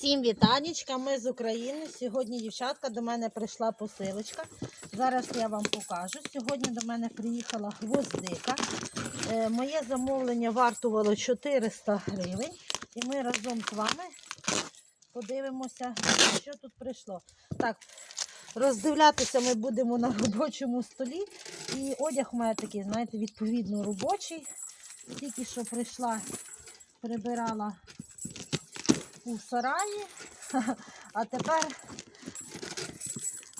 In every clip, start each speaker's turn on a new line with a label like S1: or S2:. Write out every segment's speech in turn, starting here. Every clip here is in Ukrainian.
S1: Всім вітанечка, ми з України. Сьогодні, дівчатка, до мене прийшла посилочка. Зараз я вам покажу. Сьогодні до мене приїхала гвоздика. Е, моє замовлення вартувало 400 гривень. І ми разом з вами подивимося, що тут прийшло. Так, роздивлятися ми будемо на робочому столі. І одяг у мене такий, знаєте, відповідно робочий. Тільки що прийшла, прибирала у сараї, а тепер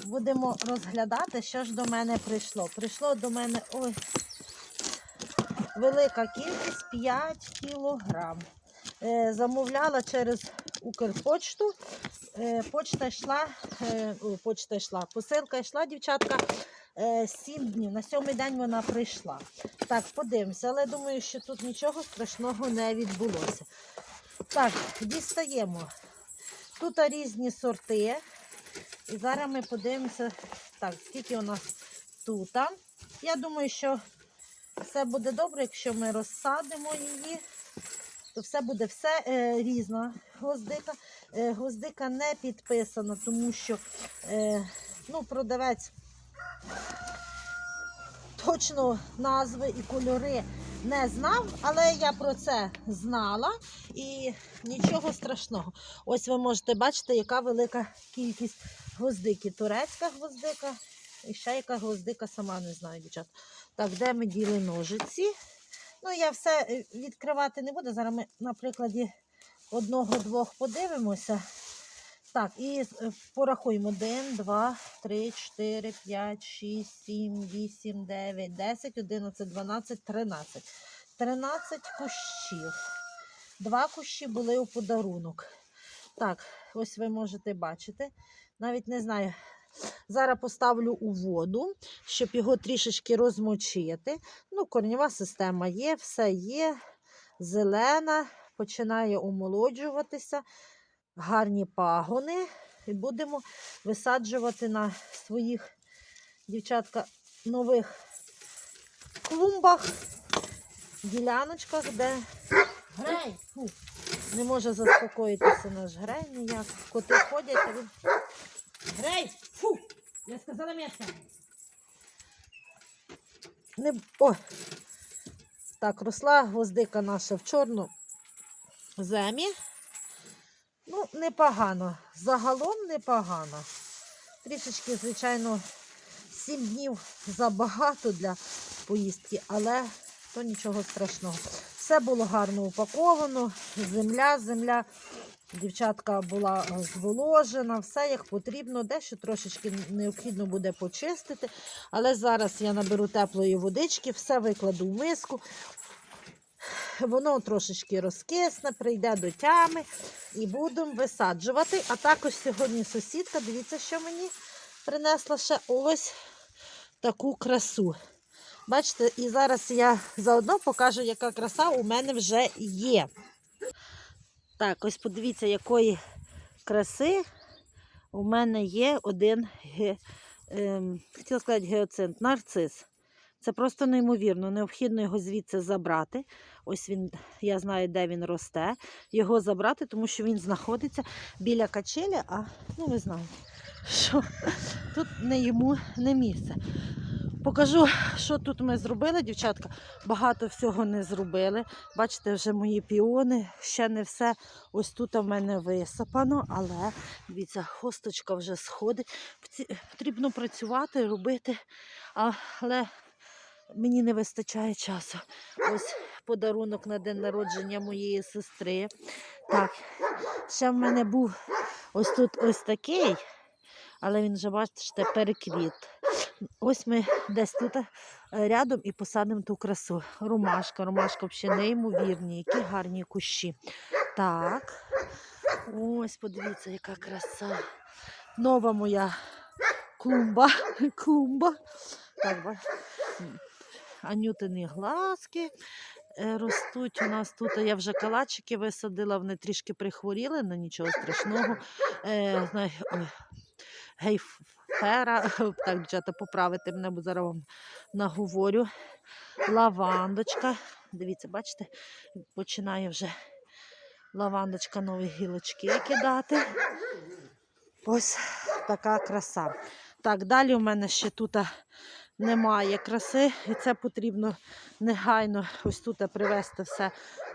S1: будемо розглядати, що ж до мене прийшло. Прийшло до мене ой, велика кількість 5 кілограм. Е, замовляла через Укрпочту. Е, почта йшла, е, почта йшла, посилка йшла, дівчатка. е, Сім днів. На сьомий день вона прийшла. Так, подивимося, але думаю, що тут нічого страшного не відбулося. Так, дістаємо. Тут різні сорти. І зараз ми подивимося, так, скільки у нас тут. Я думаю, що все буде добре, якщо ми розсадимо її, то все буде все е, різна гвоздика. Е, гвоздика не підписана, тому що е, ну, продавець точно назви і кольори не знав, але я про це знала і нічого страшного. Ось ви можете бачити, яка велика кількість гвоздики. Турецька гвоздика і ще яка гвоздика, сама не знаю, дівчат. Так, де ми діли ножиці? Ну, я все відкривати не буду. Зараз ми на прикладі одного-двох подивимося. Так, і е, порахуємо 1, 2, 3, 4, 5, 6, 7, 8, 9, 10, 11, 12, 13. 13 кущів. Два кущі були у подарунок. Так, ось ви можете бачити. Навіть не знаю. Зараз поставлю у воду, щоб його трішечки розмочити. Ну, корнєва система є, все є. Зелена, починає омолоджуватися гарні пагони. І будемо висаджувати на своїх дівчатка нових клумбах, діляночках, де грей, фу, не може заспокоїтися наш грей ніяк. Коти ходять, а він. Грей! Фу! Я сказала місце. Не... О! Так, росла гвоздика наша в чорну земі. Непогано. Загалом непогано. Трішечки, звичайно, 7 днів забагато для поїздки, але то нічого страшного. Все було гарно упаковано. Земля, земля, дівчатка була е, зволожена, все як потрібно. Дещо трошечки необхідно буде почистити. Але зараз я наберу теплої водички, все викладу в миску. Воно трошечки розкисне, прийде до тями і будемо висаджувати. А також сьогодні сусідка, дивіться, що мені принесла ще ось таку красу. Бачите, і зараз я заодно покажу, яка краса у мене вже є. Так, ось подивіться, якої краси у мене є один, ге, ем, хотіла сказати, геоцинт, нарцис. Це просто неймовірно. Необхідно його звідси забрати. Ось він, я знаю, де він росте. Його забрати, тому що він знаходиться біля качелі, а ну ви знаєте, що тут не йому не місце. Покажу, що тут ми зробили, дівчатка. Багато всього не зробили. Бачите, вже мої піони, ще не все. Ось тут в мене висипано, але дивіться, хосточка вже сходить. Потрібно працювати, робити, але мені не вистачає часу. Ось подарунок на день народження моєї сестри. Так, ще в мене був ось тут ось такий, але він вже, бачите, переквіт. Ось ми десь тут е, рядом і посадимо ту красу. Ромашка, ромашка взагалі неймовірні, які гарні кущі. Так, ось подивіться, яка краса. Нова моя клумба. клумба. Так, Анютини глазки е, ростуть. У нас тут я вже калачики висадила, вони трішки прихворіли, але нічого страшного. Е, гейфера, так, дівчата, поправити мене, бо зараз вам наговорю. Лавандочка. Дивіться, бачите, починає вже Лавандочка нові гілочки кидати. Ось така краса. Так, далі у мене ще тут немає краси, і це потрібно негайно ось тут привести все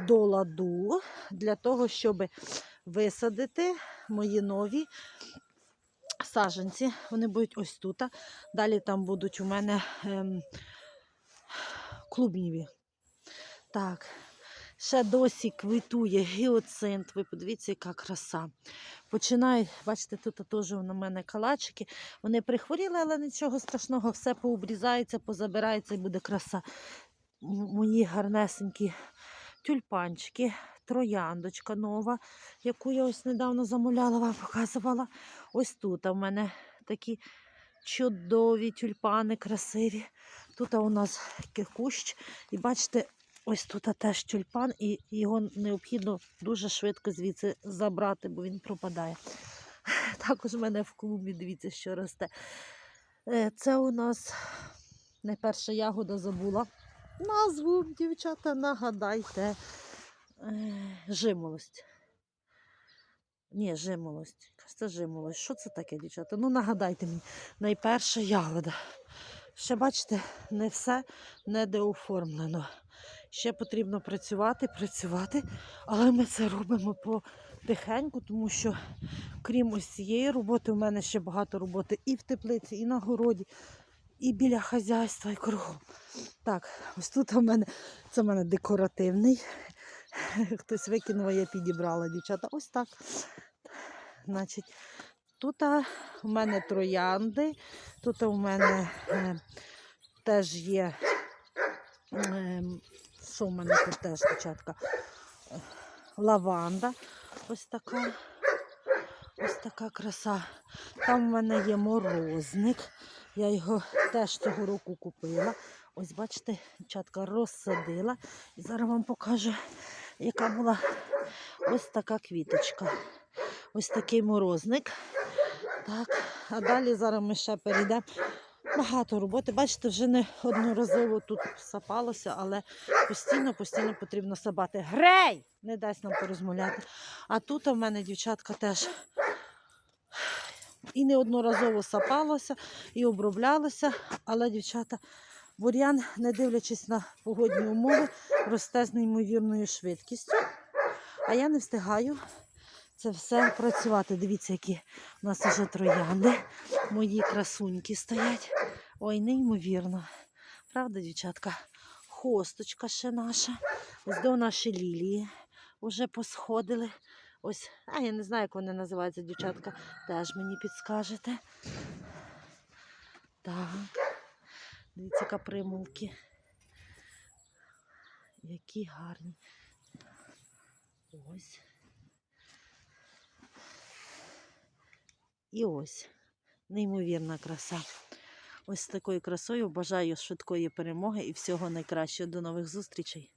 S1: до ладу для того, щоб висадити мої нові саженці. Вони будуть ось тут. Далі там будуть у мене ем, клубніві. Так, ще досі квітує гіоцинт. Ви подивіться, яка краса. Починають, бачите, тут теж на мене калачики. Вони прихворіли, але нічого страшного, все пообрізається, позабирається і буде краса. Мої гарнесенькі тюльпанчики, трояндочка нова, яку я ось недавно замовляла, вам показувала. Ось тут у мене такі чудові тюльпани, красиві. Тут у нас кущ. І бачите, ось тут теж тюльпан, і його необхідно дуже швидко звідси забрати, бо він пропадає. Також в мене в клубі, дивіться, що росте. Е, Це у нас найперша ягода забула. Назву, дівчата, нагадайте. Е, Жимолость. Ні, жимолость. Це жимолость. Що це таке, дівчата? Ну, нагадайте мені. Найперша ягода. Ще бачите, не все не оформлено. Ще потрібно працювати, працювати, але ми це робимо потихеньку, тому що крім ось цієї роботи, у мене ще багато роботи і в теплиці, і на городі, і біля хазяйства, і кругом. Так, ось тут у мене це у мене декоративний. Хтось викинув, я підібрала, дівчата. Ось так. Значить, тут у мене троянди, тут у мене е, теж є. Е, що в мене тут теж? Е, Лаванда. Ось така. Ось така краса. Там в мене є морозник. Я його теж цього року купила. Ось бачите, дівчатка розсадила. І зараз вам покажу, яка була ось така квіточка. Ось такий морозник. Так, а далі зараз ми ще перейдемо. Багато роботи. Бачите, вже не одноразово тут сапалося, але постійно, постійно потрібно сапати. Грей! Не дасть нам порозмовляти. А тут у мене дівчатка теж і неодноразово сапалося, і оброблялося, але дівчата, бур'ян, не дивлячись на погодні умови, росте з неймовірною швидкістю. А я не встигаю це все працювати. Дивіться, які у нас вже троянди. Мої красуньки стоять. Ой, неймовірно. Правда, дівчатка? Хосточка ще наша. Ось до наші лілії вже посходили. Ось, а я не знаю, як вони називаються, дівчатка. Теж мені підскажете. Так. Дивіться, яка примулки. Які гарні. Ось. І ось. Неймовірна краса. Ось з такою красою бажаю швидкої перемоги і всього найкращого. До нових зустрічей.